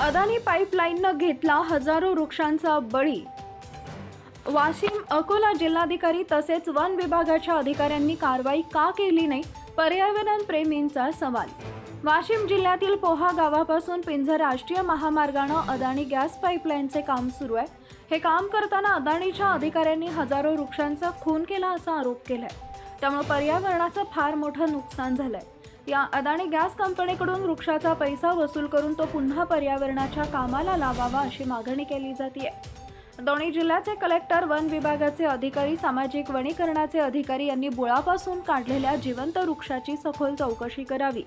अदानी पाईपलाईननं घेतला हजारो वृक्षांचा बळी. वाशिम अकोला जिल्हाधिकारी तसेच वन विभागाच्या अधिकाऱ्यांनी कारवाई का केली नाही? पर्यावरण प्रेमींचा सवाल. वाशिम जिल्ह्यातील पोहा गावापासून पिंजर राष्ट्रीय महामार्गानं अदानी गॅस पाईपलाईनचे काम सुरू आहे. हे काम करताना अदानीच्या अधिकाऱ्यांनी हजारो वृक्षांचा खून केला असा आरोप केलाय. त्यामुळे पर्यावरणाचं फार मोठं नुकसान झालंय. या अदानी गॅस कंपनीकडून वृक्षाचा पैसा वसूल करून तो पुन्हा पर्यावरणाच्या कामाला लावावा अशी मागणी केली जाते दोन्ही जिल्ह्याचे कलेक्टर वन विभागाचे अधिकारी सामाजिक वनीकरणाचे अधिकारी यांनी बुळापासून काढलेल्या जिवंत वृक्षाची सखोल चौकशी करावी.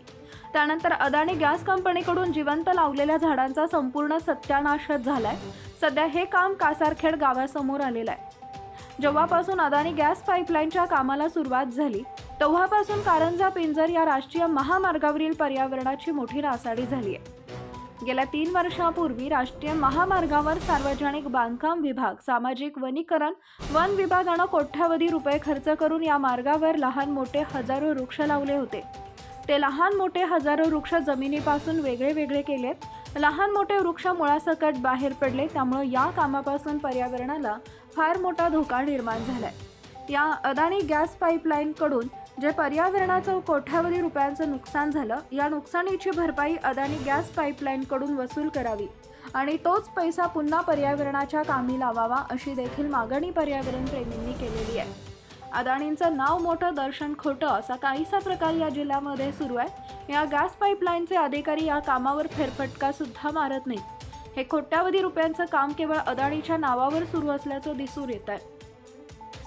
त्यानंतर अदानी गॅस कंपनीकडून जिवंत लावलेल्या झाडांचा संपूर्ण सत्यानाशच झालाय. सध्या हे काम कासारखेड गावासमोर आलेलं आहे. जेव्हापासून अदानी गॅस पाईपलाईनच्या कामाला सुरुवात झाली तेव्हापासून कारंजा पिंजर या राष्ट्रीय महामार्गावरील पर्यावरणाची मोठी नासाडी झाली आहे. गेल्या तीन वर्षापूर्वी राष्ट्रीय महामार्गावर सार्वजनिक बांधकाम विभाग सामाजिक वनीकरण वन विभागानं कोट्यावधी रुपये खर्च करून या मार्गावर लहान मोठे हजारो वृक्ष लावले होते. ते लहान मोठे हजारो वृक्ष जमिनीपासून वेगळे वेगळे केलेत लहान मोठे वृक्ष मुळासकट बाहेर पडले त्यामुळं या कामापासून पर्यावरणाला फार मोठा धोका निर्माण झाला आहे या अदानी गॅस पाईपलाईनकडून जे पर्यावरणाचं कोट्यावधी रुपयांचं नुकसान झालं या नुकसानीची भरपाई अदानी गॅस पाईपलाईनकडून वसूल करावी आणि तोच पैसा पुन्हा पर्यावरणाच्या कामी लावावा अशी देखील मागणी पर्यावरण प्रेमींनी केलेली आहे. अदाणींचं नाव मोठं दर्शन खोटं असा काहीसा प्रकार या जिल्ह्यामध्ये सुरू आहे. या गॅस पाईपलाईनचे अधिकारी या कामावर फेरफटका सुद्धा मारत नाहीत. हे कोट्यावधी रुपयांचं काम केवळ अदाणीच्या नावावर सुरू असल्याचं दिसून येत आहे.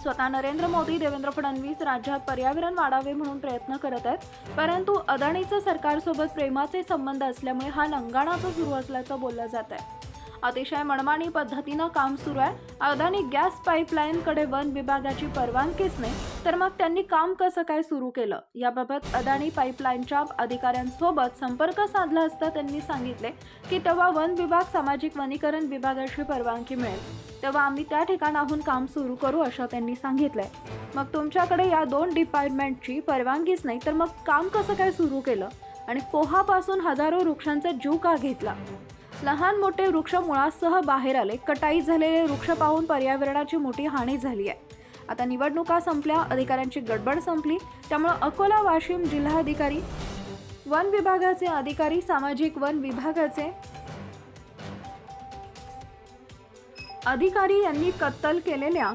स्वतः नरेंद्र मोदी देवेंद्र फडणवीस राज्यात पर्यावरण वाढावे म्हणून प्रयत्न करत आहेत. परंतु अदाणीचं सरकारसोबत प्रेमाचे संबंध असल्यामुळे हा लंगाणाचा सुरू असल्याचं बोललं जात आहे. अतिशय मनमानी पद्धतीनं काम सुरू आहे. अदानी गॅस पाईपलाईनकडे वन विभागाची परवानगीच नाही. तर मग त्यांनी काम कसं काय सुरू केलं? याबाबत अदानी पाईपलाईनच्या अधिकाऱ्यांसोबत संपर्क साधला असता त्यांनी सांगितले की तेव्हा वन विभाग सामाजिक वनीकरण विभागाची परवानगी मिळेल. तेव्हा आम्ही त्या ठिकाणाहून काम सुरू करू असं त्यांनी सांगितलंय. मग तुमच्याकडे या दोन डिपार्टमेंटची परवानगीच नाही तर मग काम कसं काय सुरू केलं? आणि पोहापासून हजारो वृक्षांचा जीव का घेतला? लहान मोठे वृक्ष मुळासह बाहेर आले कटाई झालेले वृक्ष पाहून पर्यावरणाची मोठी हानी झाली आहे आता निवडणुका संपल्या अधिकाऱ्यांची गडबड संपली त्यामुळं अकोला वाशिम जिल्हाधिकारी वन विभागाचे अधिकारी सामाजिक वन विभागाचे अधिकारी यांनी कत्तल केलेल्या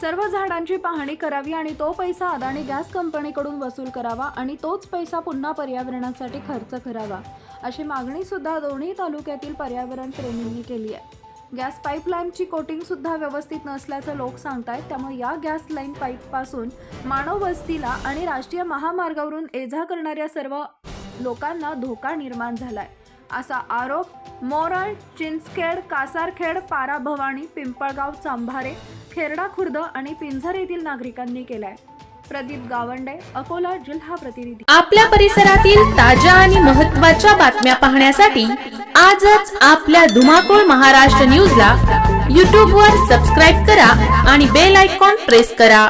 सर्व झाडांची पाहणी करावी आणि तो पैसा अदानी गॅस कंपनीकडून वसूल करावा आणि तोच पैसा पुन्हा पर्यावरणासाठी खर्च करावा अशी मागणी सुद्धा दोन्ही तालुक्यातील पर्यावरण प्रेमींनी केली आहे. गॅस पाईपलाईनची कोटिंग सुद्धा व्यवस्थित नसल्याचं लोक सांगतायत त्यामुळे या गॅस लाईन पाईपपासून मानव वस्तीला आणि राष्ट्रीय महामार्गावरून एझा करणाऱ्या सर्व लोकांना धोका निर्माण झालाय. असा आरोप मोरळ चिंचखेड कासारखेड पाराभवानी पिंपळगाव चांभारे खेरडा खुर्द आणि पिंझर येथील नागरिकांनी केलाय. प्रदीप गावंडे अकोला जिल्हा प्रतिनिधी. आपल्या परिसरातील ताज्या आणि महत्त्वाच्या बातम्या पाहण्यासाठी आजच आपल्या धुमाकूळ महाराष्ट्र न्यूजला यूट्यूबवर सबस्क्राईब करा आणि बेल आयकॉन प्रेस करा.